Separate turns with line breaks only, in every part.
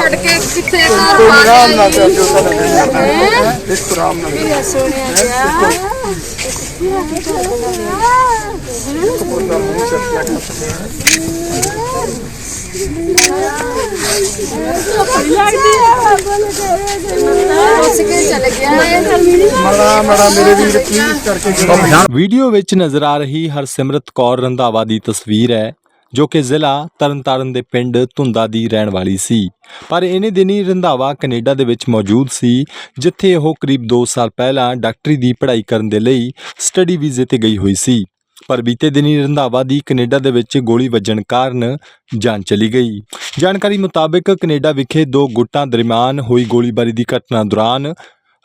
ਛੱਡ ਕੇ ਕਿੱਥੇ ਘਰ ਪਾ
ਆਰਾਮ ਨਾਲ
ਗਿਆ
ਚੱਲ ਜੋ ਸਾਡਾ ਦਿਲ ਕਰਦਾ ਹੈ? ਇਸ ਤੋਂ ਆਰਾਮ ਨਾਲ
ਮੇਰਾ ਸੋਹਣਿਆ ਜਿਹਾ।
ਮੂੰਹ ਮੜਾ ਮੜਾ ਮੇਰੇ ਵੀਰ ਪਲੀਜ਼ ਕਰਕੇ ਜਿਹੜਾ
ਵੀਡੀਓ ਵਿੱਚ ਨਜ਼ਰ ਆ ਰਹੀ ਹਰਸਿਮਰਤ ਕੌਰ ਰੰਧਾਵਾ ਦੀ ਤਸਵੀਰ ਹੈ। ਜੋ ਕਿ ਜ਼ਿਲ੍ਹਾ ਤਰਨਤਾਰਨ ਦੇ ਪਿੰਡ ਧੁੰਦਾ ਦੀ ਰਹਿਣ ਵਾਲੀ ਸੀ। ਪਰ ਇਹਨੇ ਦਿਨੀ ਰੰਧਾਵਾ ਕੈਨੇਡਾ ਦੇ ਵਿੱਚ ਮੌਜੂਦ ਸੀ, ਜਿੱਥੇ ਉਹ ਕਰੀਬ 2 ਸਾਲ ਪਹਿਲਾਂ ਡਾਕਟਰੀ ਦੀ ਪੜ੍ਹਾਈ ਕਰਨ ਦੇ ਲਈ ਸਟੱਡੀ ਵੀਜ਼ੇ ਤੇ ਗਈ ਹੋਈ ਸੀ। ਪਰ ਬੀਤੇ ਦਿਨੀ ਰੰਧਾਵਾ ਦੀ ਕੈਨੇਡਾ ਦੇ ਵਿੱਚ ਗੋਲੀ ਵੱਜਣ ਕਾਰਨ ਜਾਨ ਚਲੀ ਗਈ। ਜਾਣਕਾਰੀ ਮੁਤਾਬਕ ਕੈਨੇਡਾ ਵਿਖੇ ਦੋ ਗੁੱਟਾਂ ਦਰਮਿਆਨ ਹੋਈ ਗੋਲੀਬਾਰੀ ਦੀ ਘਟਨਾ ਦੌਰਾਨ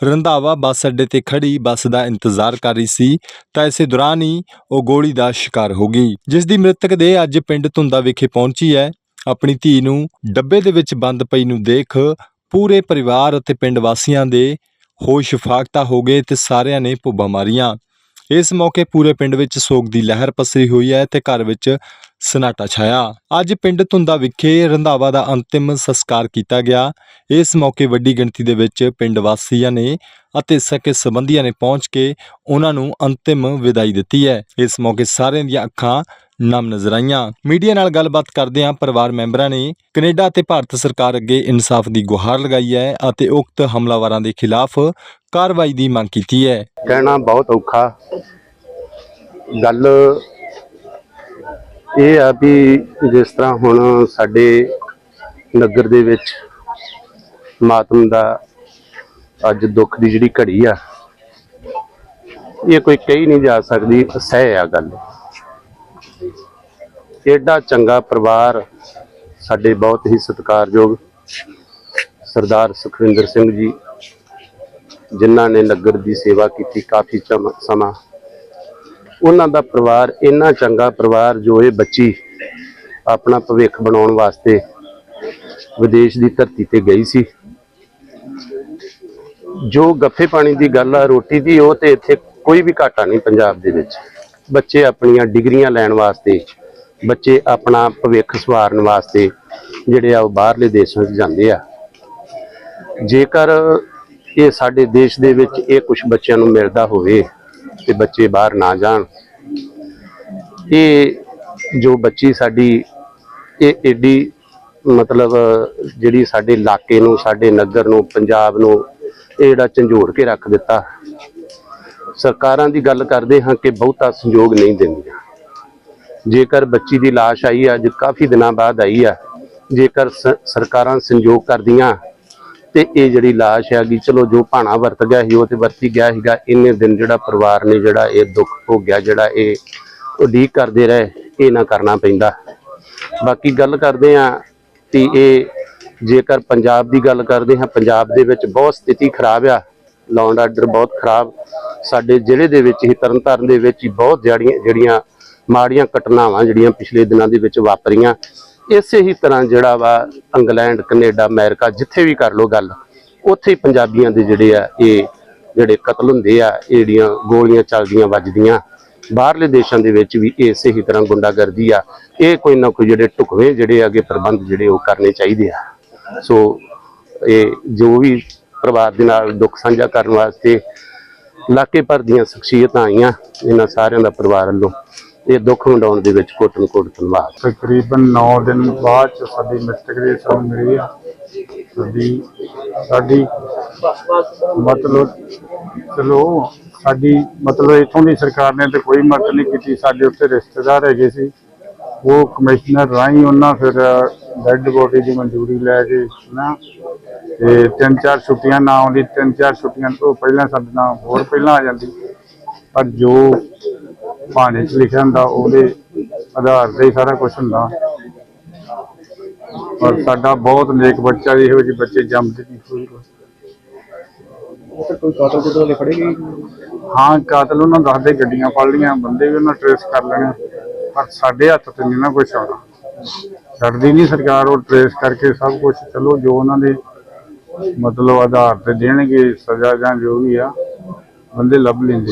ਰੰਧਾਵਾ ਬੱਸ ਅੱਡੇ ਤੇ ਖੜੀ ਬੱਸ ਦਾ ਇੰਤਜ਼ਾਰ ਕਰ ਰਹੀ ਸੀ, ਤਾਂ ਇਸੇ ਦੌਰਾਨ ਹੀ ਉਹ ਗੋਲੀ ਦਾ ਸ਼ਿਕਾਰ ਹੋ ਗਈ ਜਿਸ ਦੀ ਮ੍ਰਿਤਕ ਦੇ ਅੱਜ ਪਿੰਡ ਧੁੰਦਾ ਵਿਖੇ ਪਹੁੰਚੀ ਹੈ। ਆਪਣੀ ਧੀ ਨੂੰ ਡੱਬੇ ਦੇ ਵਿੱਚ ਬੰਦ ਪਈ ਨੂੰ ਦੇਖ ਪੂਰੇ ਪਰਿਵਾਰ ਅਤੇ ਪਿੰਡ ਵਾਸੀਆਂ ਦੇ ਹੋਸ਼ ਫਾਕਤਾ ਹੋ ਗਏ ਤੇ ਸਾਰਿਆਂ ਨੇ ਪੁੱਬਾਂ ਮਾਰੀਆਂ। ਇਸ ਮੌਕੇ ਪੂਰੇ ਪਿੰਡ ਵਿੱਚ ਸੋਗ ਦੀ ਲਹਿਰ ਪਸਰੀ ਹੋਈ ਹੈ ਤੇ ਘਰ ਵਿੱਚ ਸਨਾਟਾ ਛਾਇਆ। ਅੱਜ ਪਿੰਡ ਧੁੰਦਾ ਵਿਖੇ ਰੰਧਾਵਾ ਦਾ ਅੰਤਿਮ ਸੰਸਕਾਰ ਕੀਤਾ ਗਿਆ। ਇਸ ਮੌਕੇ ਵੱਡੀ ਗਿਣਤੀ ਦੇ ਵਿੱਚ ਪਿੰਡ ਵਾਸੀਆਂ ਨੇ ਅਤੇ ਸਕੇ ਸੰਬੰਧੀਆਂ ਨੇ ਪਹੁੰਚ ਕੇ ਉਹਨਾਂ ਨੂੰ ਅੰਤਿਮ ਵਿਦਾਈ ਦਿੱਤੀ ਹੈ। ਇਸ ਮੌਕੇ ਸਾਰਿਆਂ ਦੀਆਂ ਅੱਖਾਂ ਨਮ ਨਜ਼ਰ ਆਈਆਂ। ਮੀਡੀਆ ਨਾਲ ਗੱਲਬਾਤ ਕਰਦਿਆਂ ਪਰਿਵਾਰ ਮੈਂਬਰਾਂ ਨੇ ਕੈਨੇਡਾ ਤੇ ਭਾਰਤ ਸਰਕਾਰ ਅੱਗੇ ਇਨਸਾਫ ਦੀ ਗੁਹਾਰ ਲਗਾਈ ਹੈ ਅਤੇ ਉਕਤ ਹਮਲਾਵਰਾਂ ਦੇ ਖਿਲਾਫ ਕਾਰਵਾਈ ਦੀ ਮੰਗ ਕੀਤੀ ਹੈ।
ਕਹਿਣਾ ਬਹੁਤ ਔਖਾ। ਗੱਲ ਇਹ ਆ ਵੀ ਜਿਸ ਤਰ੍ਹਾਂ ਹੁਣ ਸਾਡੇ ਨਗਰ ਦੇ ਵਿੱਚ ਮਾਤਮ ਦਾ ਅੱਜ ਦੁੱਖ ਦੀ ਜਿਹੜੀ ਘੜੀ ਆ, ਇਹ ਕੋਈ ਕਹੀ ਨਹੀਂ ਜਾ ਸਕਦੀ ਸਹਿ ਆ ਗੱਲ। ਏਡਾ ਚੰਗਾ ਪਰਿਵਾਰ ਸਾਡੇ ਬਹੁਤ ਹੀ ਸਤਿਕਾਰਯੋਗ ਸਰਦਾਰ ਸੁਖਵਿੰਦਰ ਸਿੰਘ ਜੀ, ਜਿਨ੍ਹਾਂ ਨੇ ਨਗਰ ਦੀ ਸੇਵਾ ਕੀਤੀ ਕਾਫੀ ਚਮ- ਸਮਾਂ ਉਹਨਾਂ ਦਾ ਪਰਿਵਾਰ, ਇੰਨਾ ਚੰਗਾ ਪਰਿਵਾਰ ਜੋ ਇਹ ਬੱਚੀ ਆਪਣਾ ਭਵਿੱਖ ਬਣਾਉਣ ਵਾਸਤੇ ਵਿਦੇਸ਼ ਦੀ ਧਰਤੀ ਤੇ ਗਈ ਸੀ। ਜੋ ਗੱਫੇ ਪਾਣੀ ਦੀ ਗੱਲ ਆ, ਰੋਟੀ ਦੀ, ਉਹ ਤੇ ਇੱਥੇ ਕੋਈ ਵੀ ਘਾਟਾ ਨਹੀਂ ਪੰਜਾਬ ਦੇ ਵਿੱਚ। ਬੱਚੇ ਆਪਣੀਆਂ ਡਿਗਰੀਆਂ ਲੈਣ ਵਾਸਤੇ, ਬੱਚੇ ਆਪਣਾ ਭਵਿੱਖ ਸਵਾਰਨ ਵਾਸਤੇ ਜਿਹੜੇ ਆ ਉਹ ਬਾਹਰਲੇ ਦੇਸ਼ਾਂ 'ਚ ਜਾਂਦੇ ਆ। ਜੇਕਰ ਇਹ ਸਾਡੇ ਦੇਸ਼ ਦੇ ਵਿੱਚ ਇਹ ਕੁਝ ਬੱਚਿਆਂ ਨੂੰ ਮਿਲਦਾ ਹੋਵੇ ਤੇ ਬੱਚੇ ਬਾਹਰ ਨਾ ਜਾਣ। ਇਹ ਜੋ ਬੱਚੀ ਸਾਡੀ, ਇਹ ਏਡੀ ਮਤਲਬ ਜਿਹੜੀ ਸਾਡੇ ਇਲਾਕੇ ਨੂੰ, ਸਾਡੇ ਨਗਰ ਨੂੰ, ਪੰਜਾਬ ਨੂੰ ਇਹ ਜਿਹੜਾ ਝੰਜੋੜ ਕੇ ਰੱਖ ਦਿੱਤਾ। ਸਰਕਾਰਾਂ ਦੀ ਗੱਲ ਕਰਦੇ ਹਾਂ ਕਿ ਬਹੁਤਾ ਸੰਯੋਗ ਨਹੀਂ ਦਿੰਦੀਆਂ। ਜੇਕਰ ਬੱਚੀ ਦੀ লাশ ਆਈ ਅੱਜ ਕਾਫੀ ਦਿਨਾਂ ਬਾਅਦ ਆਈ ਆ, ਜੇਕਰ ਸ- ਸਰਕਾਰਾਂ ਸੰਯੋਗ ਕਰਦੀਆਂ ਤੇ ਇਹ ਜਿਹੜੀ লাশ ਹੈਗੀ, ਚਲੋ ਜੋ ਭਾਣਾ ਵਰਤ ਗਿਆ ਸੀ, ਉਹ ਤੇ ਵਰਤੀ ਗਿਆ ਸੀਗਾ। ਇੰਨੇ ਦਿਨ ਜਿਹੜਾ ਪਰਿਵਾਰ ਨੇ ਜਿਹੜਾ ਇਹ ਦੁੱਖ ਭੋਗਿਆ ਜਿਹੜਾ ਇਹ ਉਡੀਕ ਕਰਦੇ ਰਹੇ, ਇਹ ਨਾ ਕਰਨਾ ਪੈਂਦਾ। ਬਾਕੀ ਗੱਲ ਕਰਦੇ ਆ ਕਿ ਇਹ ਜੇਕਰ ਪੰਜਾਬ ਦੀ ਗੱਲ ਕਰਦੇ ਹਾਂ, ਪੰਜਾਬ ਦੇ ਵਿੱਚ ਬਹੁਤ ਸਥਿਤੀ ਖਰਾਬ ਆ। ਲਾਅ ਆਰਡਰ ਬਹੁਤ ਖਰਾਬ। ਸਾਡੇ ਜ਼ਿਲ੍ਹੇ ਦੇ ਵਿੱਚ ਹੀ, ਤਰਨਤਾਰਨ ਦੇ ਵਿੱਚ ਹੀ ਬਹੁਤ ਜਿਹੜੀਆਂ ਜਿਹੜੀਆਂ ਮਾੜੀਆਂ ਘਟਨਾਵਾਂ ਜਿਹੜੀਆਂ ਪਿਛਲੇ ਦਿਨਾਂ ਦੇ ਵਿੱਚ ਵਾਪਰੀਆਂ। ਇਸੇ ਹੀ ਤਰ੍ਹਾਂ ਜਿਹੜਾ ਵਾ ਇੰਗਲੈਂਡ, ਕੈਨੇਡਾ, ਅਮਰੀਕਾ ਜਿੱਥੇ ਵੀ ਕਰ ਲੋ ਗੱਲ, ਉੱਥੇ ਹੀ ਪੰਜਾਬੀਆਂ ਦੇ ਜਿਹੜੇ ਆ, ਇਹ ਜਿਹੜੇ ਕਤਲ ਹੁੰਦੇ ਆ, ਇਹ ਜਿਹੜੀਆਂ ਗੋਲੀਆਂ ਚੱਲਦੀਆਂ, ਵੱਜਦੀਆਂ, ਬਾਹਰਲੇ ਦੇਸ਼ਾਂ ਦੇ ਵਿੱਚ ਵੀ ਇਸੇ ਹੀ ਤਰ੍ਹਾਂ ਗੁੰਡਾਗਰਦੀ ਆ। ਇਹ ਕੋਈ ਨਾ ਕੋਈ ਜਿਹੜੇ ਢੁਕਵੇਂ ਜਿਹੜੇ ਅੱਗੇ ਪ੍ਰਬੰਧ ਜਿਹੜੇ ਉਹ ਕਰਨੇ ਚਾਹੀਦੇ ਆ। ਸੋ ਇਹ ਜੋ ਵੀ ਪਰਿਵਾਰ ਦੇ ਨਾਲ ਦੁੱਖ ਸਾਂਝਾ ਕਰਨ ਵਾਸਤੇ ਇਲਾਕੇ ਭਰ ਦੀਆਂ ਸ਼ਖਸੀਅਤਾਂ ਆਈਆਂ, ਇਹਨਾਂ ਸਾਰਿਆਂ ਦਾ ਪਰਿਵਾਰ ਵੱਲੋਂ ਇਹ ਦੁੱਖ ਵੰਡਾਉਣ ਦੇ ਵਿੱਚ ਕੋਟਨ ਕੋਟ ਧੰਨਵਾਦ।
ਤਕਰੀਬਨ 9 ਦਿਨ ਬਾਅਦ ਚ ਸਾਡੀ ਮ੍ਰਿਤਕ ਦੀ ਸਾਨੂੰ ਮਿਲੀ ਆ। ਸਾਡੀ ਸਾਡੀ ਮਤਲਬ ਚਲੋ, ਸਾਡੀ ਮਤਲਬ ਇਥੋਂ ਦੀ ਸਰਕਾਰ ਨੇ ਤੇ ਕੋਈ ਮਦਦ ਨਹੀਂ ਕੀਤੀ। ਸਾਡੇ ਉੱਤੇ ਰਿਸ਼ਤੇਦਾਰ ਹੈਗੇ ਸੀ। ਉਹ ਕਮਿਸ਼ਨਰ ਰਾਹੀਂ ਉਹਨਾਂ ਫਿਰ ਡੈੱਡ ਬੋਡੀ ਦੀ ਮਨਜ਼ੂਰੀ ਲੈ ਕੇ ਨਾ, ਤੇ ਤਿੰਨ ਚਾਰ ਛੁੱਟੀਆਂ ਨਾ ਆਉਂਦੀ। ਤਿੰਨ ਚਾਰ ਛੁੱਟੀਆਂ ਤੋਂ ਪਹਿਲਾਂ ਸਾਡੇ ਨਾਲ ਹੋਰ ਪਹਿਲਾਂ ਆ ਜਾਂਦੀ। ਪਰ ਜੋ ਭਾਣੇ 'ਚ ਲਿਖਿਆ ਹੁੰਦਾ ਉਹਦੇ ਆਧਾਰ ਤੇ ਹੀ ਸਾਰਾ ਕੁਝ ਹੁੰਦਾ। ਔਰ ਸਾਡਾ ਬਹੁਤ ਨੇਕ ਬੱਚਾ ਜੀ ਇਹੋ ਜਿਹੇ ਬੱਚੇ ਜੰਮਦੇ ਨਹੀਂ ਕੋਈ
ਕੋਈ ਕਾਤਲ ਕੁਤਲ ਵਾਲੇ ਫੜੇਗੀ
ਹਾਂ ਕਾਤਲ ਉਹਨਾਂ ਦੱਸਦੇ ਗੱਡੀਆਂ ਫੜ ਲੀਆਂ ਬੰਦੇ ਵੀ ਉਹਨਾਂ ਟਰੇਸ ਕਰ ਲੈਣੇ। ਪਰ ਸਾਡੇ ਹੱਥ ਤੇ ਨਹੀਂ ਨਾ ਕੁਛ ਆਉਣਾ ਡਰਦੀ ਨਹੀਂ ਸਰਕਾਰ ਉਹ ਟਰੇਸ ਕਰਕੇ ਸਭ ਕੁਝ ਚਲੋ ਜੋ ਉਹਨਾਂ ਦੇ ਮਤਲਬ ਆਧਾਰ ਤੇ ਦੇਣਗੇ ਸਜ਼ਾ ਜਾਂ ਜੋ ਵੀ ਆ ਬੰਦੇ ਲੱਭ ਲੈਂਦੇ